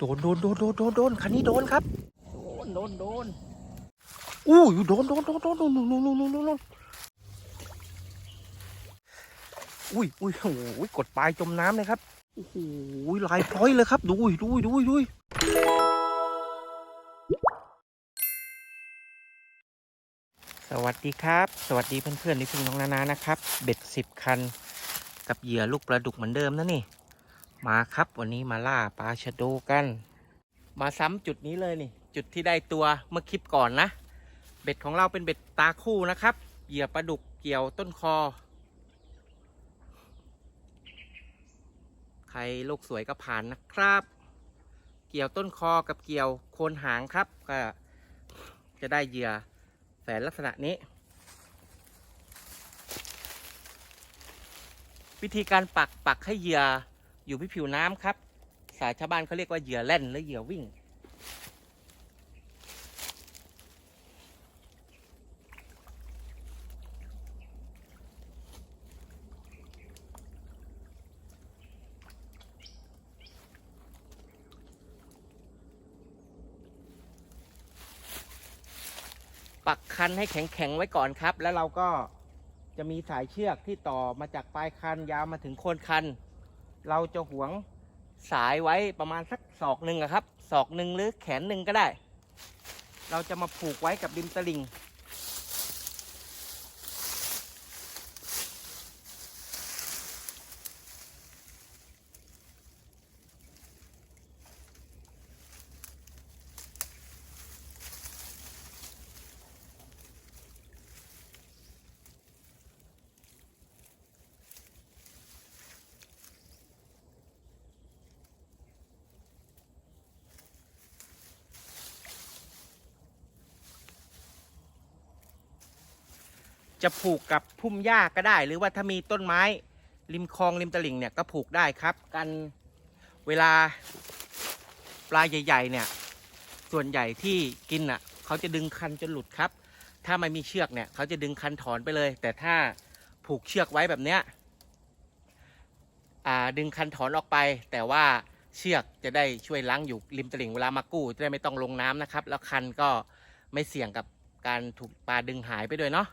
โดนโดนโดนโดนโดนโดนคันนี้โดนครับ โดนโดนโดนอู้ยโดนโดนโดนโดนโดนโดนโดนโดนโดนโดนโดนอุ้ยอุ้ยโอ้ยกดปลายจมน้ำเลยครับโอ้โหลายพร้อยเลยครับ ดูดูดูดูสวัสดีครับ สวัสดีเพื่อนๆที่พึ่งน้องนานานะครับ เบ็ดสิบคัน กับเหยื่อลูกปลาดุกเหมือนเดิมนะนี่ มาครับวันนี้มาล่าปลาชะโดกัน มาซ้ำจุดนี้เลยนี่ จุดที่ได้ตัวเมื่อคลิปก่อนนะ เบ็ดของเราเป็นเบ็ดตาคู่นะครับ เหยื่อปลาดุกเกี่ยวต้นคอ ใครโลกสวยก็ผ่านนะครับ เกี่ยวต้นคอกับเกี่ยวโคนหางครับ ก็จะได้เหยื่อแสนลักษณะนี้ วิธีการปักปักให้เหยื่อ อยู่ที่ผิวน้ำครับ สายชาวบ้านเขาเรียกว่าเหยื่อแล่นหรือเหยื่อวิ่ง ปักคันให้แข็งๆไว้ก่อนครับ แล้วเราก็จะมีสายเชือกที่ต่อมาจากปลายคันยาวมาถึงโคนคัน เราจะหวงสายไว้ประมาณสักศอกหนึ่งครับศอกหนึ่งหรือแขนหนึ่งก็ได้ เราจะมาผูกไว้กับริมตลิ่ง จะผูกกับพุ่มหญ้าก็ได้ หรือว่าถ้ามีต้นไม้ริมคลองริมตลิ่งเนี่ยก็ผูกได้ครับ กันเวลาปลาใหญ่ๆเนี่ยส่วนใหญ่ที่กินอะเขาจะดึงคันจนหลุดครับ ถ้าไม่มีเชือกเนี่ยเขาจะดึงคันถอนไปเลย แต่ถ้าผูกเชือกไว้แบบเนี้ยอ่าดึงคันถอนออกไป แต่ว่าเชือกจะได้ช่วยล้างอยู่ริมตลิ่งเวลามากู้จะได้ไม่ต้องลงน้ำนะครับ แล้วคันก็ไม่เสี่ยงกับการถูกปลาดึงหายไปด้วยเนาะ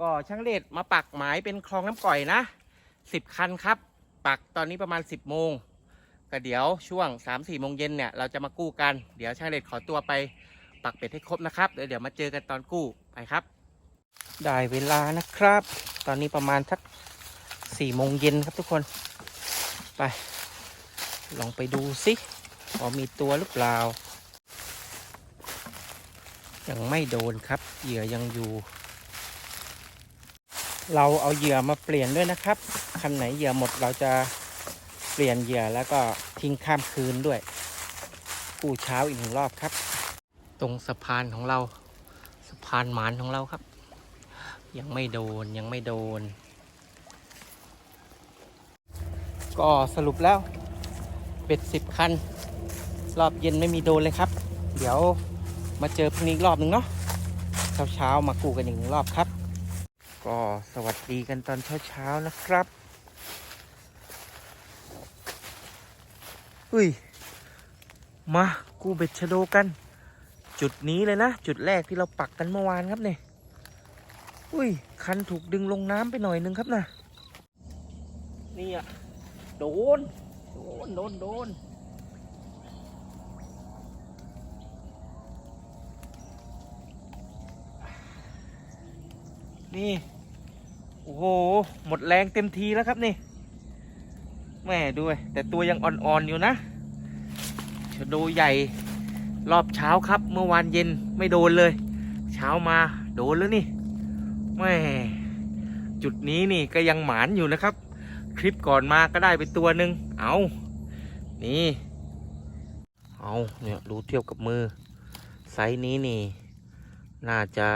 ก็ช่างเลดมาปักหมายเป็นคลองน้ำก่อยนะสิบคันครับ ปักตอนนี้ประมาณ10บโมงก็เดี๋ยวช่วง3ามสี่โมงเย็นเนี่ยเราจะมากู้กัน เดี๋ยวช่างเลดขอตัวไปปักเป็ดให้ครบนะครับเดี๋ยวเดี๋ยวมาเจอกันตอนกู้ไปครับ ได้เวลานะครับ ตอนนี้ประมาณสักสี่โมงเย็นครับทุกคนไป ลองไปดูสิว่ามีตัวหรือเปล่า ยังไม่โดนครับเหยื่อยังอยู่ เราเอาเหยื่อมาเปลี่ยนด้วยนะครับคันไหนเหยื่อหมดเราจะเปลี่ยนเหยื่อแล้วก็ทิ้งข้ามคืนด้วยกู้เช้าอีกหนึ่งรอบครับ ตรงสะพานของเรา สะพานหมานของเราครับ ยังไม่โดนยังไม่โดน ก็สรุปแล้วเป็ดสิบคัน รอบเย็นไม่มีโดนเลยครับ เดี๋ยวมาเจอพรุ่งนี้รอบหนึ่งเนาะเช้าเช้ามากู้กันอีกหนึ่งรอบครับ ก็สวัสดีกันตอนเช้าๆนะครับ อุ้ย มากูเบ็ดชะโดกัน จุดนี้เลยนะ จุดแรกที่เราปักกันเมื่อวานครับเนี่ย อุ้ย คันถูกดึงลงน้ำไปหน่อยนึงครับนะนี่อะโดน โดน โดน โดนนี่ โอ้โห หมดแรงเต็มทีแล้วครับนี่แม่ด้วย แต่ตัวยังอ่อนๆอยู่นะชะโดใหญ่รอบเช้าครับ เมื่อวานเย็นไม่โดนเลย เช้ามาโดนแล้วนี่แม่จุดนี้นี่ก็ยังหมานอยู่นะครับ คลิปก่อนมาก็ได้ไปตัวหนึ่งเอานี่เอาเนี่ยดูเทียบกับมือ ไซส์นี้นี่ น่าจะ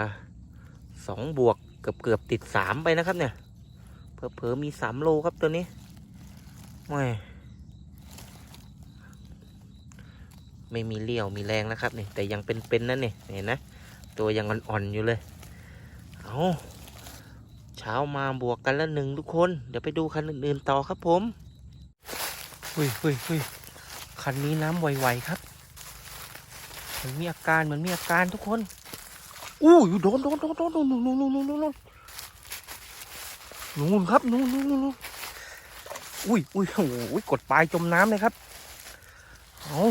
สองบวก กือบเกือบติดสามไปนะครับเนี่ยเพอเพอๆมีสามโลครับตัวนี้แม่ไม่มีเลี้ยวมีแรงนะครับนี่แต่ยังเป็นๆนั่นนี่เห็นนะ ตัวยังอ่อนๆอยู่เลย เอาเช้ามาบวกกันแล้วหนึ่งทุกคน เดี๋ยวไปดูคันอื่นๆต่อครับผมหุยหุยหุยคันนี้น้ำไวๆครับมันมีอาการเหมือนมีอาการทุกคน อู้ยโดนโดนโดนโดนโดนโดนโดนนู่นนู่นครับโดนโดนนู่นอุ้ยอุ้ยโอ้ยกดปลายจมน้ำเลยครับเอา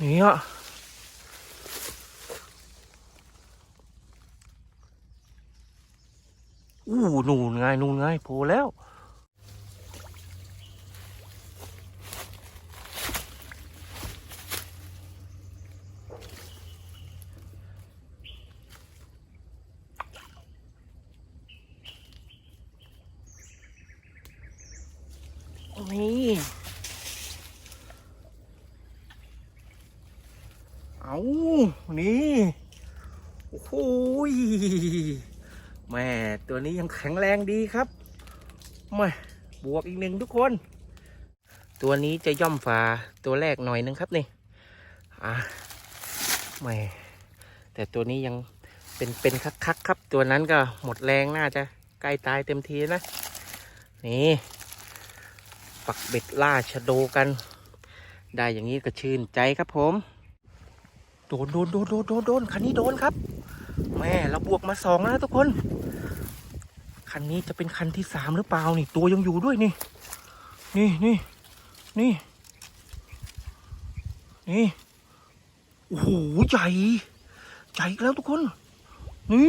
นี่ฮะอู้นู่นไงนู่นไงโผล่แล้ว นี่เอานี่ โอ้โหยแม่ตัวนี้ยังแข็งแรงดีครับแม่บวกอีกหนึ่งทุกคน ตัวนี้จะย่อมฝ่าตัวแรกหน่อยนึงครับนี่อะแม่แต่ตัวนี้ยังเป็นเป็นคักๆครับ ตัวนั้นก็หมดแรงน่าจะใกล้ตายเต็มทีนะ นี่ ปักเบ็ดล่าชะโดกัน ได้อย่างนี้ก็ชื่นใจครับผม โดนโดนโดนโดนโดนโดนคันนี้โดนครับ แม่เราบวกมาสองแล้วทุกคน คันนี้จะเป็นคันที่สามหรือเปล่านี่ ตัวยังอยู่ด้วยนี่ นี่นี่นี่นี่โอ้โหใหญ่ใหญ่แล้วทุกคนนี่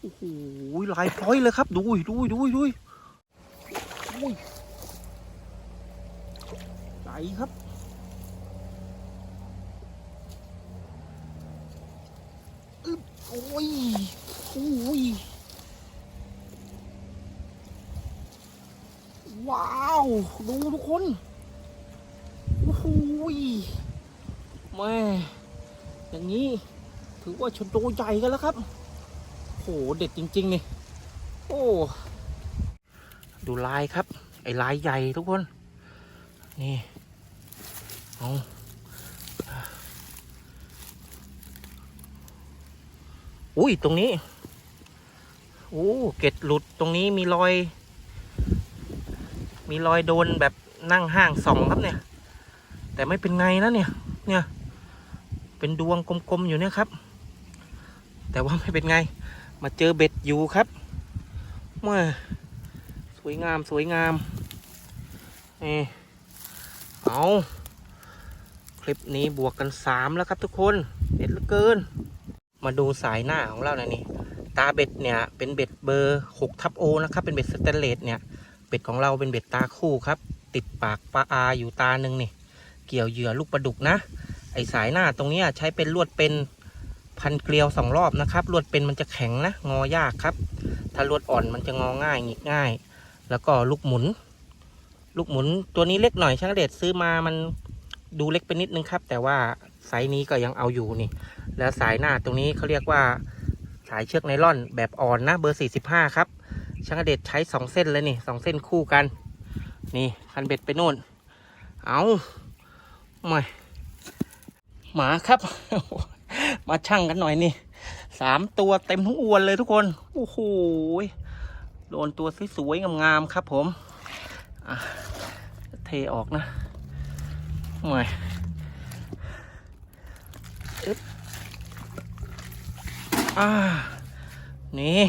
โอ้โหลายพร้อยเลยครับ ดูดูดูดูอุ้ย ครับ อึ๊บโอ้ยโอ้ย ว้าว ดูทุกคนโอ้โหยแม่อย่างนี้ ถือว่าชนโตใหญ่กันแล้วครับ โห เด็ดจริงๆนี่โอ้ ดูลายครับ ไอ้ลายใหญ่ทุกคน นี่ เอาอุ้ยตรงนี้โอ้เกล็ดหลุดตรงนี้มีรอย มีรอยโดนแบบนั่งห้างส่องครับเนี่ย แต่ไม่เป็นไงนะเนี่ย เนี่ย เป็นดวงกลมๆอยู่เนี่ยครับ แต่ว่าไม่เป็นไง มาเจอเบ็ดอยู่ครับเมื่อสวยงามสวยงามนี่เอา คลิปนี้บวกกันสามแล้วครับทุกคนเด็ดเหลือเกิน มาดูสายหน้าของเราหน่อยนี่ตาเบ็ดเนี่ยเป็นเบ็ดเบอร์หกทับโอนะครับเป็นเบ็ดสแตนเลสเนี่ยเบ็ดของเราเป็นเบ็ดตาคู่ครับ ติดปากปลาอาอยู่ตาหนึ่งนี่ เกี่ยวเหยื่อลูกปลาดุกนะ ไอสายหน้าตรงนี้ใช้เป็นลวดเป็นพันเกลียวสองรอบนะครับลวดเป็นมันจะแข็งนะงอยากครับ ถ้าลวดอ่อนมันจะงอง่ายหงิกง่าย แล้วก็ลูกหมุน ลูกหมุนตัวนี้เล็กหน่อยช่างเดชซื้อมามัน ดูเล็กไปนิดนึงครับ แต่ว่าไซส์นี้ก็ยังเอาอยู่นี่ แล้วสายหน้าตรงนี้เขาเรียกว่าสายเชือกไนล่อนแบบอ่อนนะเบอร์ 45 ครับช่างเดชใช้ 2 เส้นเลยนี่สองเส้นคู่กัน นี่คันเบ็ดไปนู่น เอาไม่หมาครับ มาชั่งกันหน่อยนี่สามตัวเต็มทั้งอวนเลยทุกคน โอ้โหโดนตัวสวยๆงามๆครับผมเทออกนะ ไม่อึ๊บอ่านี่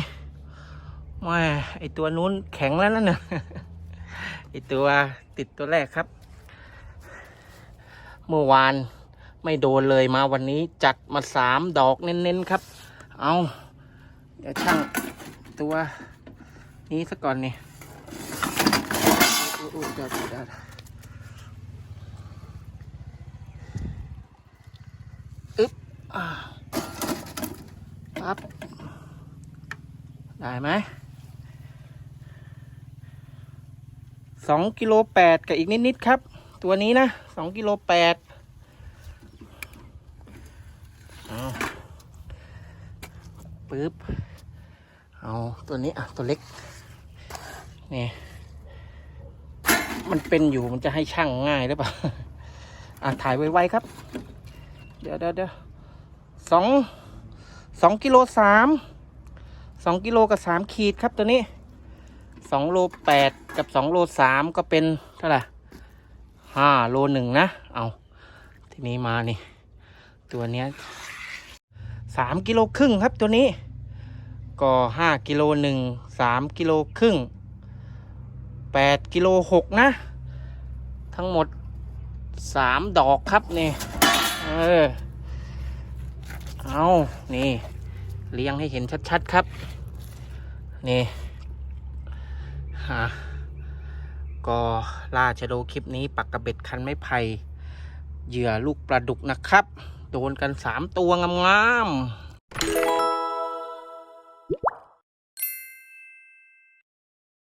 ม่ไอตัวนู้นแข็งแล้วนั่นน่ะไอตัวติดตัวแรกครับ เมื่อวานไม่โดนเลยมาวันนี้จัดมาสามดอกเน้นๆครับ เอาเดี๋ยวช่างตัวนี้ซะก่อนนี่อุ้ยได้ได้ได้อึ๊บอ่า ปั๊บ ได้ไหมสองกิโลแปดกับอีกนิด ๆ ครับ ตัวนี้นะสองกิโลแปดปึ๊บ เอาตัวนี้ อะ ตัวเล็ก นี่ มันเป็นอยู่มันจะให้ช่างง่ายหรือเปล่า อะ ถ่ายไวๆครับ เดี๋ยวเดี๋ยวเดี๋ยว สองสองกิโลสามสองกิโลกับสามขีดครับตัวนี้สองโลแปดกับสองโลสามก็เป็นเท่าไหร่ห้าโลหนึ่งนะ เอาทีนี้มานี่ ตัวเนี้ยสามกิโลครึ่งครับตัวนี้ ก็ห้ากิโลหนึ่งสามกิโลครึ่งแปดกิโลหกนะ ทั้งหมดสามดอกครับนี่ เออ เอานี่ เลี้ยงให้เห็นชัด ๆ ครับ นี่ฮะก็ล่าชะโดคลิปนี้ปักกระเบ็ดคันไม้ไผ่เหยื่อลูกปลาดุกนะครับ โดนกันสามตัวงามๆ